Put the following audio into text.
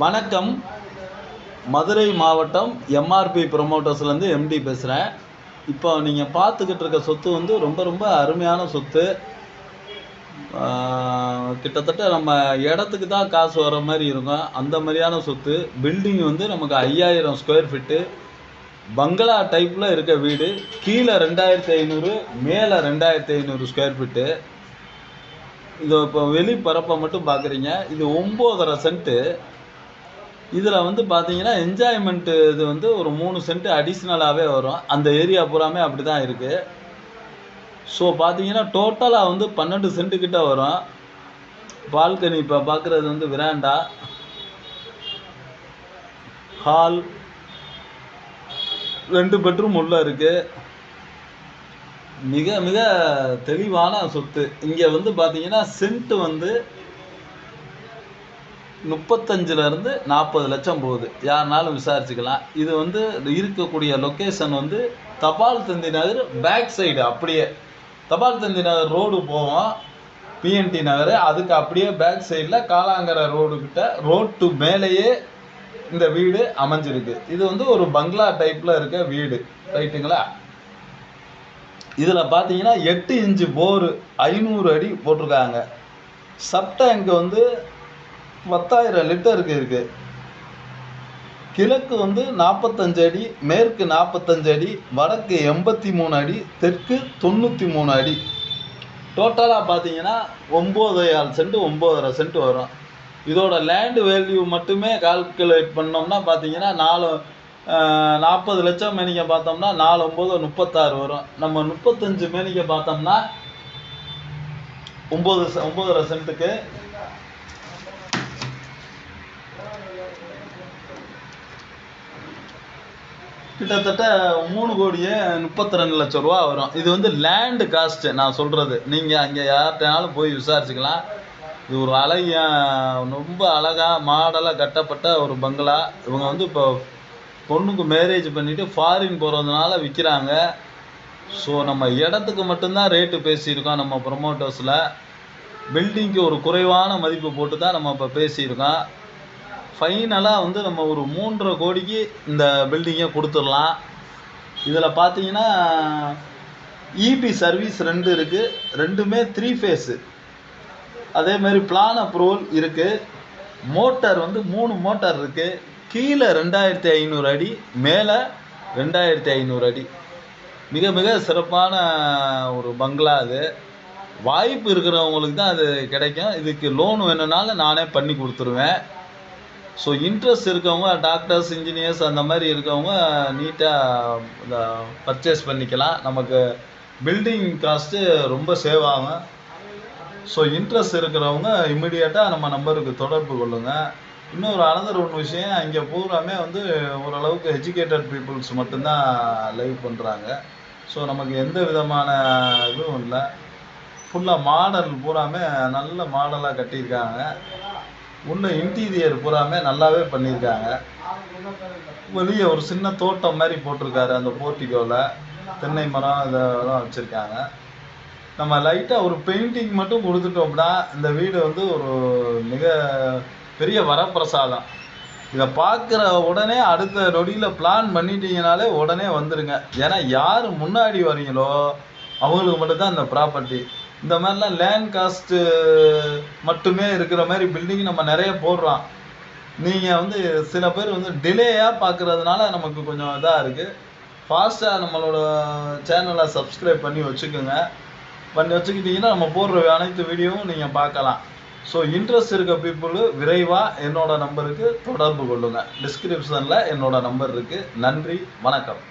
வணக்கம். மதுரை மாவட்டம் MRP ப்ரொமோட்டர்ஸ்லேருந்து empty பேசுகிறேன் இப்போ நீங்கள் பார்த்துக்கிட்டு இருக்க சொத்து வந்து ரொம்ப ரொம்ப அருமையான சொத்து. கிட்டத்தட்ட நம்ம இடத்துக்கு தான் காசு வர மாதிரி இருக்கும். அந்த மாதிரியான சொத்து. பில்டிங் வந்து நமக்கு ஐயாயிரம் ஸ்கொயர் ஃபீட்டு பங்களா டைப்பில் இருக்க வீடு. கீழே ரெண்டாயிரத்தி ஐநூறு மேலே ரெண்டாயிரத்தி ஐநூறு ஸ்கொயர் ஃபீட்டு இது இப்போ வெளிப்பரப்பை மட்டும் பார்க்குறீங்க. இது ஒம்போதரை சென்ட்டு இதில் வந்து பார்த்தீங்கன்னா என்ஜாய்மெண்ட்டு இது வந்து ஒரு மூணு சென்ட் அடிஷ்னலாகவே வரும். அந்த ஏரியா பூராமே அப்படி தான் இருக்குது ஸோ பார்த்தீங்கன்னா டோட்டலாக வந்து பன்னெண்டு சென்ட் கிட்ட வரும். பால்கனி இப்போ பார்க்குறது வந்து விராண்டா ஹால் ரெண்டு பெட்ரூம் உள்ள இருக்குது மிக மிக தெளிவான சொத்து. இங்கே வந்து பார்த்தீங்கன்னா சென்ட்டு வந்து முப்பத்தஞ்சிலேருந்து நாற்பது லட்சம் போகுது. யாருனாலும் விசாரிச்சுக்கலாம். இது வந்து இருக்கக்கூடிய லொக்கேஷன் வந்து தபால் தந்தி நகர் பேக் சைடு அப்படியே. தபால் தந்தி நகர் ரோடு போவோம். பிஎன்டி நகர். அதுக்கு அப்படியே பேக் சைடில் காலாங்கரை ரோடு கிட்ட ரோட்டு மேலேயே இந்த வீடு அமைஞ்சிருக்கு. இது வந்து ஒரு பங்களா டைப்பில் இருக்க வீடு. ரைட்டுங்களா இதில் பார்த்தீங்கன்னா எட்டு இன்ச்சு போரு ஐநூறு அடி போட்டிருக்காங்க. சப்டேங்க் வந்து பத்தாயிரம் லிட்டருக்கு இருக்கு கிழக்கு வந்து நாற்பத்தஞ்சு அடி மேற்கு நாற்பத்தஞ்சு அடி வடக்கு எண்பத்தி மூணு அடி தெற்கு தொண்ணூற்றி மூணு அடி டோட்டலாக பார்த்தீங்கன்னா ஒம்போதையால் சென்ட் ஒம்போதரை சென்ட் வரும். இதோட லேண்ட் வேல்யூ மட்டுமே கால்குலேட் பண்ணோம்னா பார்த்தீங்கன்னா நாலு நாற்பது லட்சம் மேனிக்க பார்த்தோம்னா நாலு ஒம்பது முப்பத்தாறு வரும். நம்ம முப்பத்தஞ்சு மேனிக்க பார்த்தோம்னா ஒம்பது ஒம்பதரை சென்ட்டுக்கு கிட்டத்தட்ட மூணு கோடியே முப்பத்தி ரெண்டு லட்சம் ரூபா வரும். இது வந்து லேண்டு காஸ்ட்டு நான் சொல்கிறது நீங்கள் அங்கே யார்கிட்டனாலும் போய் விசாரிச்சுக்கலாம். இது ஒரு அழகிய ரொம்ப அழகாக மாடலாக கட்டப்பட்ட ஒரு பங்களா. இவங்க வந்து இப்போ பொண்ணுக்கு மேரேஜ் பண்ணிவிட்டு ஃபாரின் போகிறதுனால விற்கிறாங்க ஸோ நம்ம இடத்துக்கு மட்டும்தான் ரேட்டு பேசியிருக்கோம் நம்ம ப்ரொமோட்டர்ஸில் பில்டிங்க்கு ஒரு குறைவான மதிப்பு போட்டு தான் நம்ம இப்போ பேசியிருக்கோம். ஃபைனலாக வந்து நம்ம ஒரு மூன்றரை கோடிக்கு இந்த பில்டிங்கை கொடுத்துடலாம். இதில் பார்த்தீங்கன்னா இபி சர்வீஸ் ரெண்டு இருக்குது ரெண்டுமே த்ரீ ஃபேஸு அதே மாதிரி பிளான் அப்ரூவல் இருக்குது மோட்டார் வந்து மூணு மோட்டார் இருக்குது கீழே ரெண்டாயிரத்தி ஐநூறு அடி மேலே ரெண்டாயிரத்தி ஐநூறு அடி. மிக மிக சிறப்பான ஒரு பங்களா அது. வாய்ப்பு இருக்கிறவங்களுக்கு தான் அது கிடைக்கும். இதுக்கு லோன் வேணும்னாலும் நானே பண்ணி கொடுத்துருவேன். ஸோ இன்ட்ரெஸ்ட் இருக்கவங்க டாக்டர்ஸ் இன்ஜினியர்ஸ் அந்த மாதிரி இருக்கவங்க நீட்டாக இந்த பர்ச்சேஸ் பண்ணிக்கலாம். நமக்கு பில்டிங் காஸ்ட்டு ரொம்ப சேவ் ஆகும். ஸோ இன்ட்ரெஸ்ட் இருக்கிறவங்க இம்மிடியேட்டாக நம்ம நம்பருக்கு தொடர்பு கொள்ளுங்கள் இன்னொரு அனதர் ஒன்று விஷயம் இங்கே பூராமே வந்து ஓரளவுக்கு எஜுகேட்டட் பீப்புள்ஸ் மட்டும்தான் லைவ் பண்ணுறாங்க ஸோ நமக்கு எந்த விதமான இதுவும் இல்லை. ஃபுல்லாக மாடல் பூராமே நல்ல மாடலாக கட்டியிருக்காங்க. உள்ள இன்டீரியர் பூராமே நல்லாவே பண்ணியிருக்காங்க. வெளியே ஒரு சின்ன தோட்டம் மாதிரி போட்டிருக்காரு அந்த போர்ட்டிகோவில் தென்னை மரம் இதெல்லாம் வச்சுருக்காங்க. நம்ம லைட்டாக ஒரு பெயிண்டிங் மட்டும் கொடுத்துட்டோம்னா இந்த வீடு வந்து ஒரு மிக பெரிய வரப்பிரசாதம். இதை பார்க்குற உடனே அடுத்த நொடியில் பிளான் பண்ணிட்டீங்கனாலே உடனே வந்துடுங்க ஏன்னா யார் முன்னாடி வரீங்களோ அவங்களுக்கு மட்டும்தான் இந்த ப்ராப்பர்ட்டி இந்த மாதிரிலாம் லேண்ட் காஸ்ட்டு மட்டுமே இருக்கிற மாதிரி பில்டிங் நம்ம நிறைய போடுறோம். நீங்கள் வந்து சில பேர் வந்து டிலேயாக பார்க்குறதுனால நமக்கு கொஞ்சம் இதாக இருக்குது ஃபாஸ்ட்டாக நம்மளோட சேனலை சப்ஸ்கிரைப் பண்ணி வச்சுக்கோங்க. பண்ணி வச்சுக்கிட்டிங்கன்னா நம்ம போடுற அனைத்து வீடியோவும் நீங்கள் பார்க்கலாம். ஸோ இன்ட்ரெஸ்ட் இருக்க பீப்புள் விரைவாக என்னோட நம்பருக்கு தொடர்பு கொள்ளுங்கள் டிஸ்கிரிப்ஷனில் என்னோட நம்பர் இருக்குது நன்றி வணக்கம்.